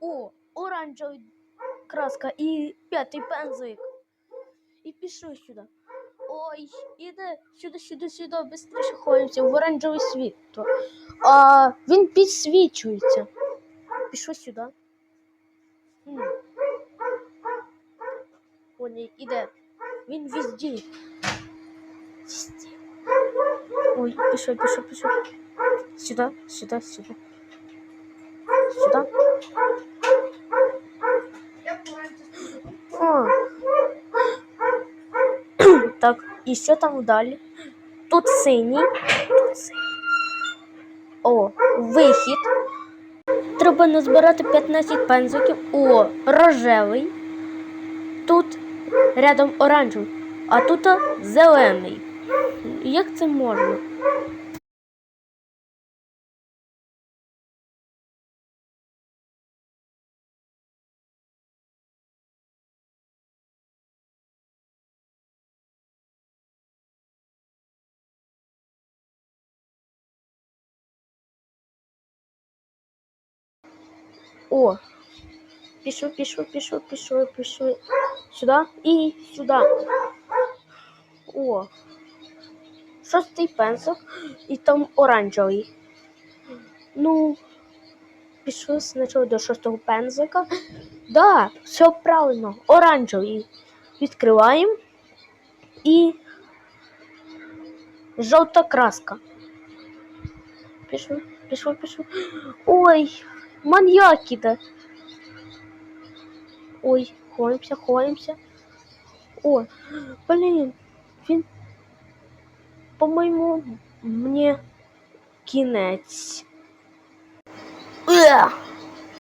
О, оранжевий краска і п'ятий пензлик. І пішли сюди. Ой, іде сюди, сюди, сюди, швидше ходимося в оранжевий світло. А він підсвічується. Пішли сюди. М. Іде. Він везде. Везде. Ой, пішов, пішов, пішов. Сюди, сюди, сюди. Сюди. Так, і що там далі? Тут синій. Тут синій. О, вихід. Треба назбирати 15 пензиків. О, рожевий. Тут рядом оранжевий, а тут зелений. Як це можна? О, пішов, пішов, пішов, пішов, пішов. Сюди і сюди. О. Шостий пенсик і там оранжевий. Ну, пішли спочатку до шостого пензика. Да, все правильно, оранжевий. Відкриваємо і жовта краска. Пішов, пішов, пішов. Ой, маньяки-то? Ой, хоримся, хоримся. О, блин, фин по моему мне кинеть Ух!